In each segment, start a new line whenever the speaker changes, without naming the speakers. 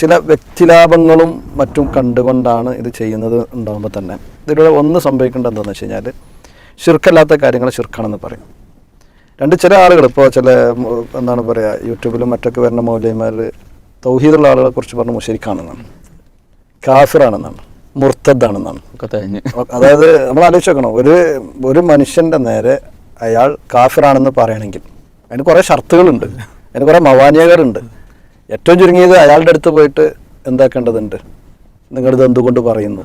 ചില വ്യക്തിലാഭങ്ങളും മറ്റും കണ്ടുകൊണ്ടാണ് ഇത് ചെയ്യുന്നത് ഉണ്ടാകുമ്പോൾ തന്നെ. ഇതിലൂടെ ഒന്ന് സംഭവിക്കേണ്ടത് എന്താണെന്ന് വെച്ച് കഴിഞ്ഞാൽ ശിർക്കല്ലാത്ത കാര്യങ്ങൾ ശിർക്കാണെന്ന് പറയും. രണ്ട് ചില ആളുകൾ ഇപ്പോൾ ചില എന്താണ് പറയുക യൂട്യൂബിലും മറ്റൊക്കെ വരുന്ന മൗലിയന്മാർ തൗഹീദുള്ള ആളുകളെ കുറിച്ച് പറഞ്ഞ് മുഷരിക്കാണെന്നാണ് കാഫിറാണെന്നാണ്.
തേഞ്ഞ്
അതായത് നമ്മൾ ആലോചിച്ച് നോക്കണം. ഒരു ഒരു മനുഷ്യന്റെ നേരെ അയാൾ കാഫിറാണെന്ന് പറയണമെങ്കിൽ അതിന് കുറേ ഷർത്തുകളുണ്ട്. അതിന് കുറേ മവാനിയകരുണ്ട് ഏറ്റവും ചുരുങ്ങിയത് അയാളുടെ അടുത്ത് പോയിട്ട് എന്താക്കേണ്ടതുണ്ട്? നിങ്ങളിത് എന്തുകൊണ്ട് പറയുന്നു?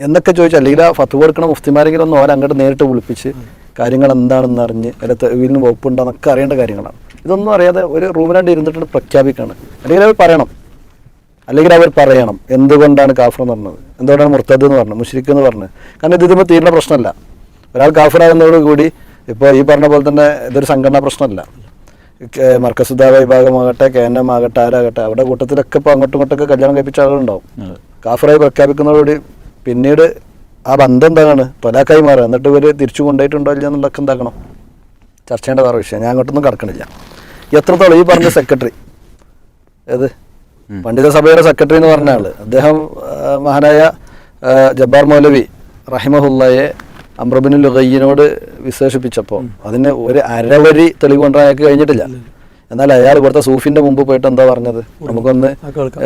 എന്നൊക്കെ ചോദിച്ചാൽ അല്ലെങ്കിൽ ആ ഫത്ത് കൊടുക്കണ മുഫ്തിമാരെങ്കിലും ഒന്ന് ഓരോ അങ്ങോട്ട് നേരിട്ട് വിളിപ്പിച്ച് കാര്യങ്ങൾ എന്താണെന്ന് അറിഞ്ഞ് അതിന്റെ തെവിലിന് വകുപ്പുണ്ടെന്നൊക്കെ അറിയേണ്ട കാര്യങ്ങളാണ്. ഇതൊന്നും അറിയാതെ ഒരു റൂമിലാണ്ട് ഇരുന്നിട്ട് പ്രഖ്യാപിക്കുകയാണ് അല്ലെങ്കിൽ അവർ പറയണം. അല്ലെങ്കിൽ അവർ പറയണം. എന്തുകൊണ്ടാണ് കാഫർ എന്ന് പറഞ്ഞത്? എന്തുകൊണ്ടാണ് മുർത്തദ് എന്ന് പറഞ്ഞത്? മുഷ്രിഖ് എന്ന് പറഞ്ഞത്? കാരണം ഇത് ഇതുമ്പോൾ തീരുന്ന പ്രശ്നമല്ല. ഒരാൾ കാഫറാകുന്നതോടുകൂടി ഇപ്പോൾ ഈ പറഞ്ഞ പോലെ തന്നെ ഇതൊരു സംഘടനാ പ്രശ്നമല്ല. മർക്കസുദ്ദാവ വിഭാഗമാകട്ടെ കെ എൻ എം ആകട്ടെ ആരാകട്ടെ അവിടെ കൂട്ടത്തിലൊക്കെ ഇപ്പോൾ അങ്ങോട്ടും ഇങ്ങോട്ടൊക്കെ കല്യാണം കഴിപ്പിച്ച ആളുകളുണ്ടാവും. കാഫറായി പ്രഖ്യാപിക്കുന്നതോടുകൂടി പിന്നീട് ആ ബന്ധം എന്താണ് തൊലാക്കായി മാറുക. എന്നിട്ട് ഇവർ തിരിച്ചു കൊണ്ടുപോയിട്ടുണ്ടോ ഇല്ല എന്നുള്ളതൊക്കെ എന്താക്കണം? ചർച്ച ചെയ്യേണ്ട വേറെ വിഷയം. ഞാൻ അങ്ങോട്ടൊന്നും കടക്കണില്ല. എത്രത്തോളം ഈ പറഞ്ഞ സെക്രട്ടറി ഏത്? പണ്ഡിത സഭയുടെ സെക്രട്ടറി എന്ന് പറഞ്ഞ ആൾ. അദ്ദേഹം മഹാനായ ജബ്ബാർ മൗലവി റഹിമഹുല്ലയെ അമ്രബിൻ ലുഗയ്യനോട് വിശേഷിപ്പിച്ചപ്പോൾ അതിന് ഒരു അരവരി തെളിവ് കൊണ്ടാക്കി അയാൾക്ക് കഴിഞ്ഞിട്ടില്ല. എന്നാൽ അയാൾ ഇവിടുത്തെ സൂഫിന്റെ മുമ്പ് പോയിട്ട് എന്താ പറഞ്ഞത്? നമുക്കൊന്ന്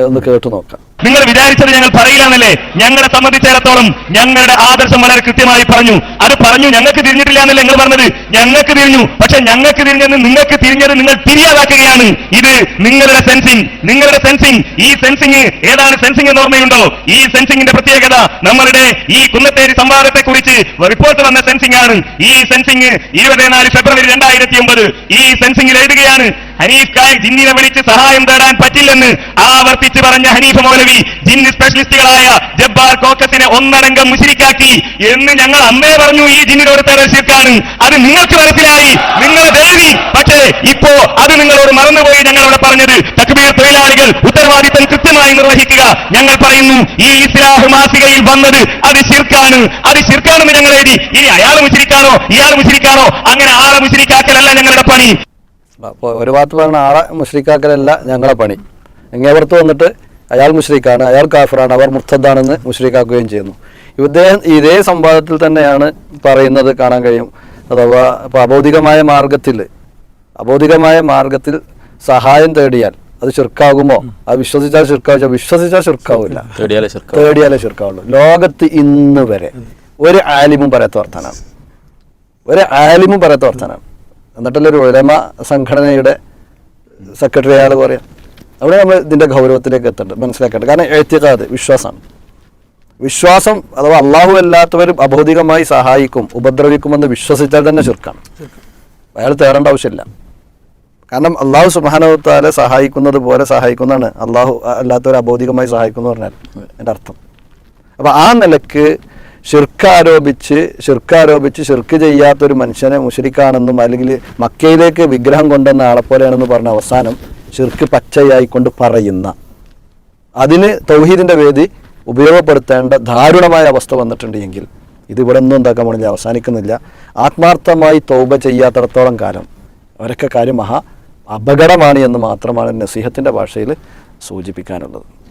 ഒന്ന് കേട്ടു നോക്കാം.
നിങ്ങൾ വിചാരിച്ചത് ഞങ്ങൾ പറയില്ലാന്നല്ലേ? ഞങ്ങളെ സംബന്ധിച്ചിടത്തോളം ഞങ്ങളുടെ ആദർശം വളരെ കൃത്യമായി പറഞ്ഞു. അത് പറഞ്ഞു ഞങ്ങൾക്ക് തിരിഞ്ഞിട്ടില്ല എന്നല്ലേ നിങ്ങൾ പറഞ്ഞത്? ഞങ്ങൾക്ക് തിരിഞ്ഞു. പക്ഷെ ഞങ്ങൾക്ക് തിരിഞ്ഞത് നിങ്ങൾക്ക് തിരിഞ്ഞത് നിങ്ങൾ തിരിയാതാക്കുകയാണ് ഇത് നിങ്ങളുടെ സെൻസിങ്. നിങ്ങളുടെ സെൻസിങ്. ഈ സെൻസിങ് ഏതാണ് സെൻസിങ് എന്ന് ഓർമ്മയുണ്ടോ? ഈ സെൻസിങ്ങിന്റെ പ്രത്യേകത നമ്മളുടെ ഈ കുന്നത്തേരി സംവാദത്തെ കുറിച്ച് റിപ്പോർട്ട് വന്ന സെൻസിംഗ് ആണ്. ഈ സെൻസിങ് ഇരുപത്തിനാല് ഫെബ്രുവരി രണ്ടായിരത്തി ഒമ്പത് ഈ സെൻസിംഗിൽ എഴുതുകയാണ്. ഹനീഫ് ജിന്നിനെ വിളിച്ച് സഹായം തേടാൻ പറ്റില്ലെന്ന് ആവർത്തിച്ച് പറഞ്ഞ ഹനീഫ് മൗലവി ജിന്ന് സ്പെഷ്യലിസ്റ്റുകളായ ജബ്ബാർ കോക്കത്തിനെ ഒന്നടങ്കം മുശിരിക്കാക്കി എന്ന് ഞങ്ങൾ അന്നേ പറഞ്ഞു ഈ ജിന്നിനോട് തെരച്ചിട്ടാണ് അത് നിങ്ങൾക്ക് മനസ്സിലായി. നിങ്ങളെ ദേവി. പക്ഷേ ഇപ്പോ അത് നിങ്ങളോട് മറന്നുപോയി ഞങ്ങൾ അവിടെ പറഞ്ഞത്. തക്ബീർ തൊഴിലാളികൾ ഉത്തരവാദിത്തം കൃത്യമായി നിർവഹിക്കുക. ഞങ്ങൾ പറയുന്നു ഈ ഇസ്ലാഹ് മാസികയിൽ വന്നത് അത് ശിർക്കാണ്. അത് ശിർക്കാണെന്ന് ഞങ്ങൾ എഴുതി. ഇനി അയാൾ മുശരിക്കാനോ ഇയാൾ മുശരിക്കാനോ അങ്ങനെ ആളെ മുശിരിക്കാക്കലല്ല ഞങ്ങളുടെ പണി.
അപ്പോൾ ഒരു ഭാഗത്ത് പറയുന്ന ആളെ മുഷ്രിഖാക്കലല്ല ഞങ്ങളെ പണി. എങ്ങേപുറത്ത് വന്നിട്ട് അയാൾ മുഷ്രിഖാണ് അയാൾ കാഫറാണ് അവർ മുർത്തദ്ദാണെന്ന് മുഷ്രിഖാക്കുകയും ചെയ്യുന്നു. ഇദ്ദേഹം ഇതേ സംവാദത്തിൽ തന്നെയാണ് പറയുന്നത് കാണാൻ കഴിയും. അഥവാ ഇപ്പോൾ അബൗദികമായ മാർഗത്തിൽ അബൗദികമായ മാർഗത്തിൽ സഹായം തേടിയാൽ അത് ശിർക്കാകുമോ? അത് വിശ്വസിച്ചാൽ ചുരുക്കാവില്ല വിശ്വസിച്ചാൽ ശിർക്കാവില്ല.
തേടിയാലേ
ശിർക്കാവുള്ളൂ. ലോകത്ത് ഇന്ന് വരെ ഒരു ആലിമും പറയാത്ത വർത്താനാണ് ഒരു ആലിമും പറയാത്ത വർത്താനാണ് എന്നിട്ടല്ലേ ഒരു ഉലമ സംഘടനയുടെ സെക്രട്ടറി അയാൾ പറയാം അവിടെ നമ്മൾ ഇതിന്റെ ഗൗരവത്തിലേക്ക് എത്തേണ്ടത് മനസ്സിലാക്കേണ്ടത് കാരണം എഴുത്തിക്കാത് വിശ്വാസമാണ്. വിശ്വാസം അഥവാ അള്ളാഹു അല്ലാത്തവരും അബൗദികമായി സഹായിക്കും ഉപദ്രവിക്കുമെന്ന് വിശ്വസിച്ചാൽ തന്നെ ചുരുക്കാണ്. അയാൾ തേടേണ്ട ആവശ്യമില്ല. കാരണം അള്ളാഹു സുബാനവത്താലെ സഹായിക്കുന്നത് പോലെ സഹായിക്കുന്നതാണ്. അള്ളാഹു അല്ലാത്തവർ അബോധികമായി സഹായിക്കുന്നു പറഞ്ഞാൽ എന്റെ അർത്ഥം. അപ്പോൾ ആ നിലയ്ക്ക് ഷിർക്ക് ആരോപിച്ച് ഷിർക്ക് ചെയ്യാത്തൊരു മനുഷ്യനെ മുഷരിക്കാണെന്നും അല്ലെങ്കിൽ മക്കയിലേക്ക് വിഗ്രഹം കൊണ്ടുവന്ന ആളെ പോലെയാണെന്ന് പറഞ്ഞ അവസാനം ഷിർക്ക് പച്ചയായിക്കൊണ്ട് പറയുന്ന. അതിന് തൗഹീദിന്റെ വേദി ഉപയോഗപ്പെടുത്തേണ്ട ദാരുണമായ അവസ്ഥ വന്നിട്ടുണ്ട് എങ്കിൽ ഇതിവിടെ ഒന്നും എന്താക്കാൻ പോണില്ല അവസാനിക്കുന്നില്ല. ആത്മാർത്ഥമായി തൗബ ചെയ്യാത്തിടത്തോളം കാലം അവരൊക്കെ കാര്യം മഹാ അപകടമാണ് എന്ന് മാത്രമാണ് നസീഹത്തിന്റെ ഭാഷയിൽ സൂചിപ്പിക്കാനുള്ളത്.